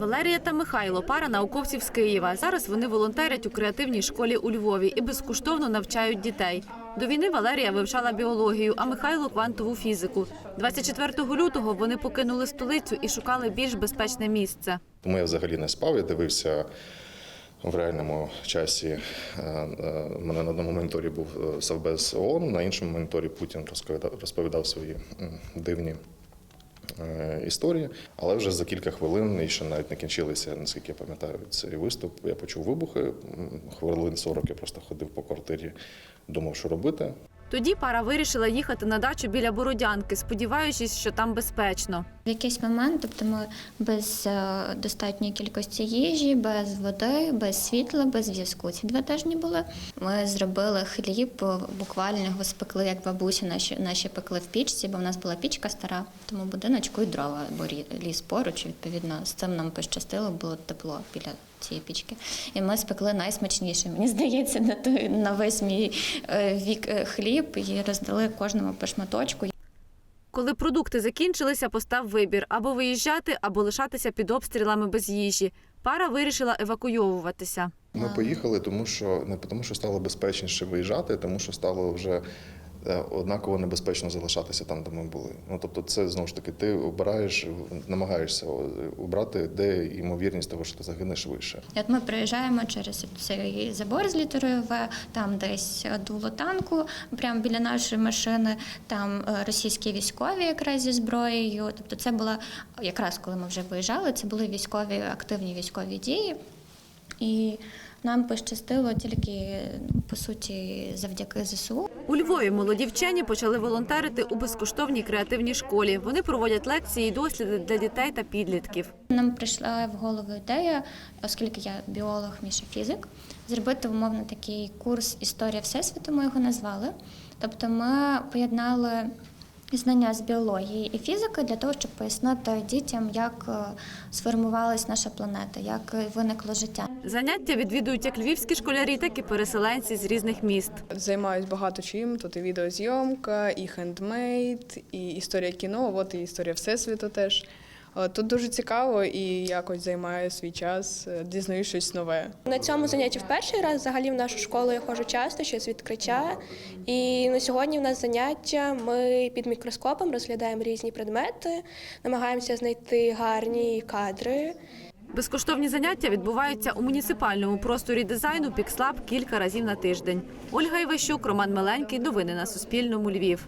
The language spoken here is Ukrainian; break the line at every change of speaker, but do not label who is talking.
Валерія та Михайло пара науковців з Києва. Зараз вони волонтерять у креативній школі у Львові і безкоштовно навчають дітей. До війни Валерія вивчала біологію, а Михайло квантову фізику. 24 лютого вони покинули столицю і шукали більш безпечне місце.
Тому я взагалі не спав, я дивився в реальному часі. Е, е, У мене на одному моніторі був е, Совбез ООН, на іншому моніторі Путін розповідав, розповідав свої дивні е, історії. Але вже за кілька хвилин, і ще навіть не кінчилися, наскільки я пам'ятаю, цей виступ. Я почув вибухи. Хвилин 40 я просто ходив по квартирі, думав, що робити.
Тоді пара вирішила їхати на дачу біля Бородянки, сподіваючись, що там безпечно.
Якийсь момент, тобто ми без е, достатньої кількості їжі, без води, без світла, без зв'язку. Ці два тижні були. Ми зробили хліб, е, буквально його спекли, як бабусі наші, наші пекли в пічці, бо в нас була пічка стара, тому будиночку і дрова, бо ліс поруч. Відповідно, з цим нам пощастило, було тепло біля цієї пічки. І ми спекли найсмачніше. Мені здається, на той на весь мій е, вік хліб і роздали кожному по шматочку.
Коли продукти закінчилися, постав вибір або виїжджати, або лишатися під обстрілами без їжі. Пара вирішила евакуйовуватися.
Ми поїхали, тому що не тому, що стало безпечніше виїжджати, тому що стало вже однаково небезпечно залишатися там, де ми були. Ну тобто, це знову ж таки, ти обираєш, намагаєшся обрати, де ймовірність того, що ти загинеш вище.
От ми приїжджаємо через цей забор з літерою В, там десь дуло танку, прямо біля нашої машини, там е, російські військові якраз зі зброєю. Тобто це була якраз коли ми вже виїжджали, це були військові активні військові дії. І нам пощастило тільки по суті завдяки ЗСУ.
У Львові молоді вчені почали волонтерити у безкоштовній креативній школі. Вони проводять лекції і досліди для дітей та підлітків.
Нам прийшла в голову ідея, оскільки я біолог, Міша фізик, зробити умовно такий курс Історія Всесвіту, ми його назвали. Тобто ми поєднали знання з біології і фізики для того, щоб пояснити дітям, як е, сформувалась наша планета, як е, виникло життя.
Заняття відвідують як львівські школярі, так і переселенці з різних міст.
Займаюсь багато чим. Тут і відеозйомка, і хендмейд, і історія кіно, от і історія всесвіту теж. Е, Тут дуже цікаво і якось займаю свій час, е, дізнаюсь щось нове.
На цьому занятті в перший раз взагалі в нашу школу я ходжу часто, ще з відкриття. І на сьогодні в нас заняття. Ми під мікроскопом розглядаємо різні предмети, намагаємося знайти гарні кадри.
Безкоштовні заняття відбуваються у муніципальному просторі дизайну Пікслаб кілька разів на тиждень. Ольга Іващук, Роман Меленький. Новини на Суспільному. Львів.